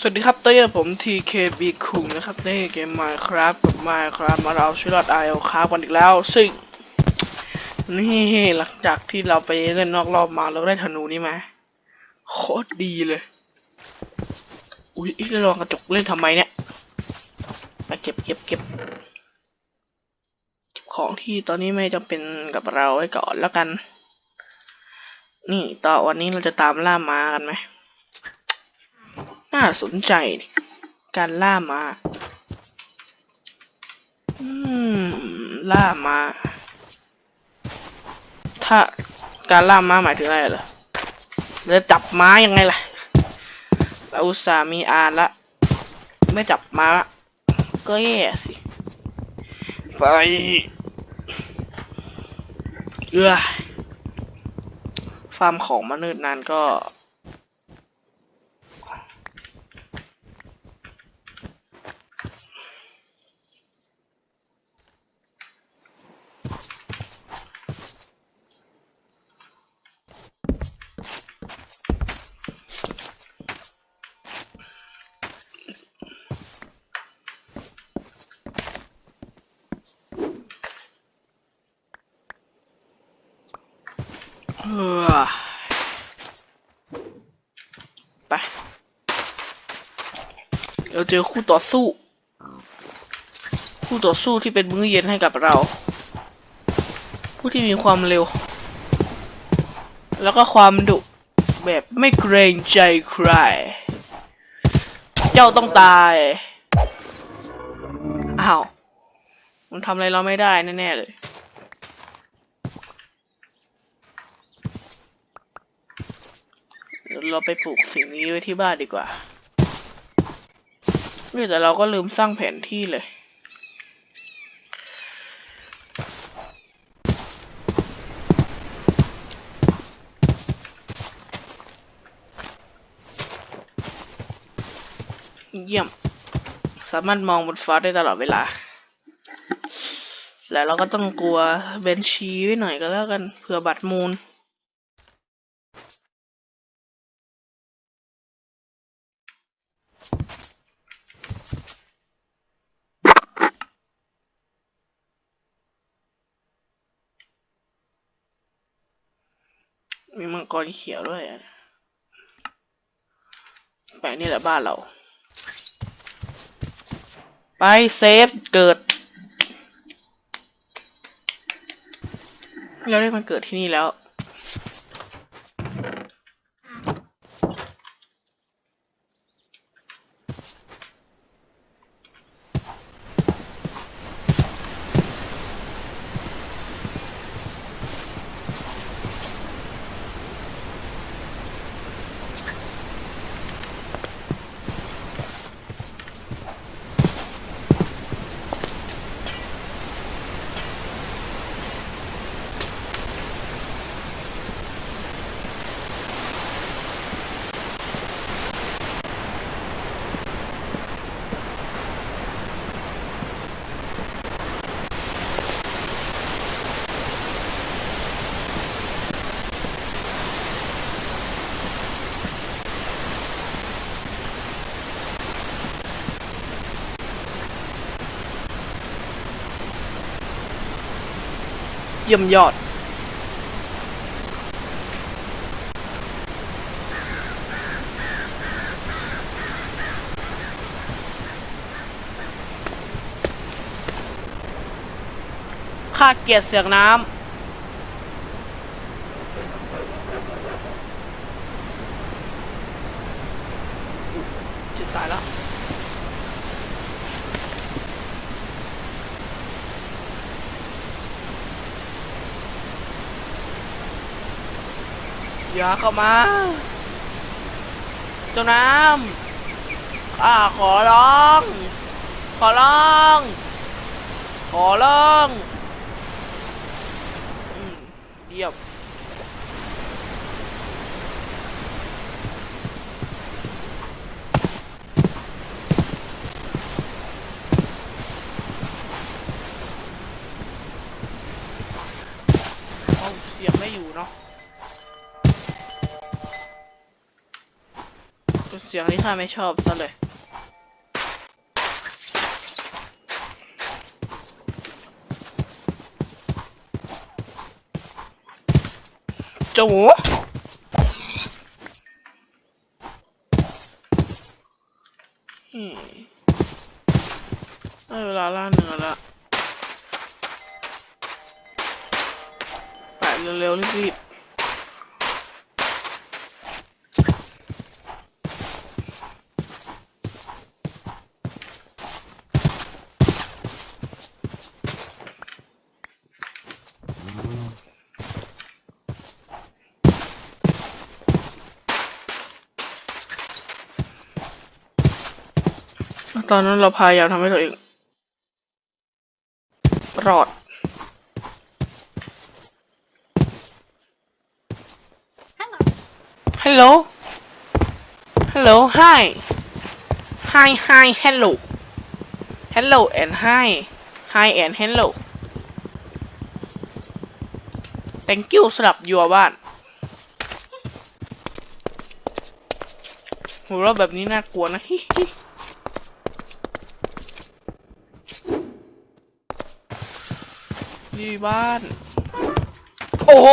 สวัสดีครับตอนนี้ผม TKB คุงนะครับในเกม Minecraft กับ Minecraft มาเราชื่อรอดไอโอคากันอีกแล้ว ซึ่ง นี่หลังจากที่เราไปเล่นนอกรอบมาเราได้ธนูนี่ไหมาโคตรดีเลย อุ้ยจะลองกระจกเล่นทำไมเนี่ยมาเก็บเก็บเก็บเก็บของที่ตอนนี้ไม่จำเป็นกับเราไว้ก่อนแล้วกัน นี่ต่อวันนี้เราจะตามล่ามากันไหม น่าสนใจ การล่ามาอืมล่ามา ถ้าการล่ามาหมายถึงอะไรเหรอเราจะจับม้ายังไงล่ะเราอุตส่ามีอานละ ไม่จับม้าก็แย่สิ ไป เอื้อฟาร์มของมาเนิ่นนานก็ ไป เราเจอคู่ต่อสู้ คู่ต่อสู้ที่เป็นมื้อเย็นให้กับเรา ผู้ที่มีความเร็ว แล้วก็ความดุแบบไม่เกรงใจใคร เจ้าต้องตาย อ้าว มันทำอะไรเราไม่ได้แน่ๆเลย เราไปปลูกสิ่งนี้ไว้ที่บ้านดีกว่าเฮ้ยแต่เราก็ลืมสร้างแผนที่เลยเยี่ยม สามารถมองบนฟ้าได้ตลอดเวลา แล้วเราก็ต้องกลัวเบนชีไว้หน่อยก็แล้วกัน เผื่อบัตรมูล มีมังกรเขียวด้วยอะไปนี่แหละบ้านเรา ไปเซฟเกิดเราได้มันเกิดที่นี่แล้ว เยี่ยมยอดค่าเกียรติเสียงน้ำจะตายแล้ว อย่าเข้ามาเจ้าน้ำข้าขอร้อง ขอร้อง ขอร้องเยี่ยมเอาเสียงไม่อยู่เนาะ เสียงที่ข้าไม่ชอบซะเลย เจ้าหมูได้เวลาล่าเนื้อละไปเร็วๆรีบๆ ตอนนั้นเราพยายามทำให้ตัวเองรอด Hello. Hello. Hello. Hi. Hi. Hi. Hello. Hello and hi. Hi and hello. Thank you สำหรับยัวบ้านหัวเราแบบนี้น่ากลัวนะฮิฮิ ที่บ้าน โอ้โห